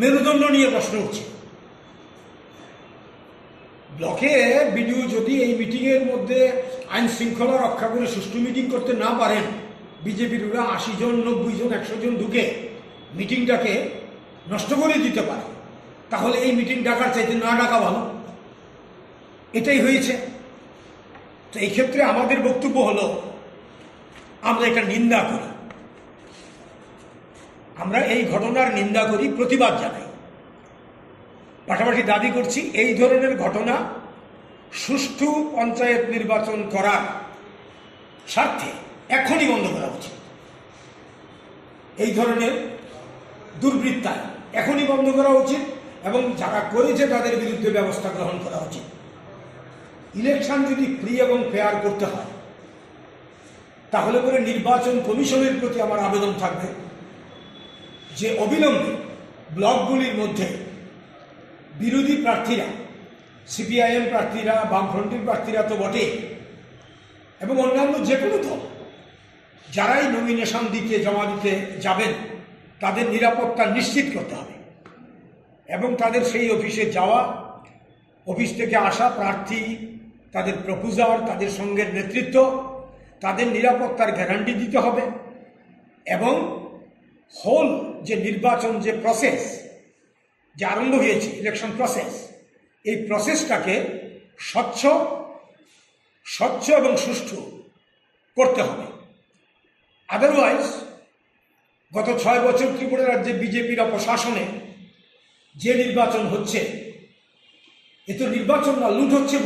মেরুদণ্ড নিয়ে প্রশ্ন উঠছে। ব্লকে বিডিও যদি এই মিটিংয়ের মধ্যে আইন শৃঙ্খলা রক্ষা করে সুষ্ঠু মিটিং করতে না পারেন, বিজেপির ওরা আশি জন, নব্বই জন, একশো জন ঢুকে মিটিংটাকে নষ্ট করে দিতে পারে, তাহলে এই মিটিং ডাকার চাইতে না ডাকা ভালো। এটাই হয়েছে। তো এই ক্ষেত্রে আমাদের বক্তব্য হলো, আমরা এটা নিন্দা করি। আমরা এই ঘটনার নিন্দা করি, প্রতিবাদ জানাই। পাশাপাশি দাবি করছি, এই ধরনের ঘটনা সুষ্ঠু পঞ্চায়েত নির্বাচন করার স্বার্থে এখনই বন্ধ করা উচিত। এই ধরনের দুর্বৃত্তায় এখনই বন্ধ করা উচিত এবং যারা করেছে তাদের বিরুদ্ধে ব্যবস্থা গ্রহণ করা উচিত। ইলেকশন যদি ফ্রি এবং ফেয়ার করতে হয়, তাহলে করে নির্বাচন কমিশনের প্রতি আমার আবেদন থাকবে। যে অবিলম্বে ব্লকগুলির মধ্যে বিরোধী প্রার্থীরা, সিপিআইএম প্রার্থীরা বামফ্রন্টের প্রার্থীরা তো বটে, এবং অন্যান্য যে কোনো দল, যারাই নমিনেশন দিতে, জমা দিতে যাবেন, তাদের নিরাপত্তা নিশ্চিত করতে হবে। এবং তাদের সেই অফিসে যাওয়া, অফিস থেকে আসা প্রার্থী, তাদের প্রপোজার তাদের সঙ্গের নেতৃত্ব, তাদের নিরাপত্তার গ্যারান্টি দিতে হবে, এবং হোল যে নির্বাচন যে প্রসেস যে আরম্ভ হয়েছে ইলেকশন প্রসেস এই প্রসেসটাকে স্বচ্ছ স্বচ্ছ এবং সুষ্ঠু করতে হবে। আদারওয়াইজ গত ছয় বছর ত্রিপুরা রাজ্যে বিজেপির অপশাসনে যে নির্বাচন হচ্ছে, এ তো নির্বাচন না, লুট হচ্ছে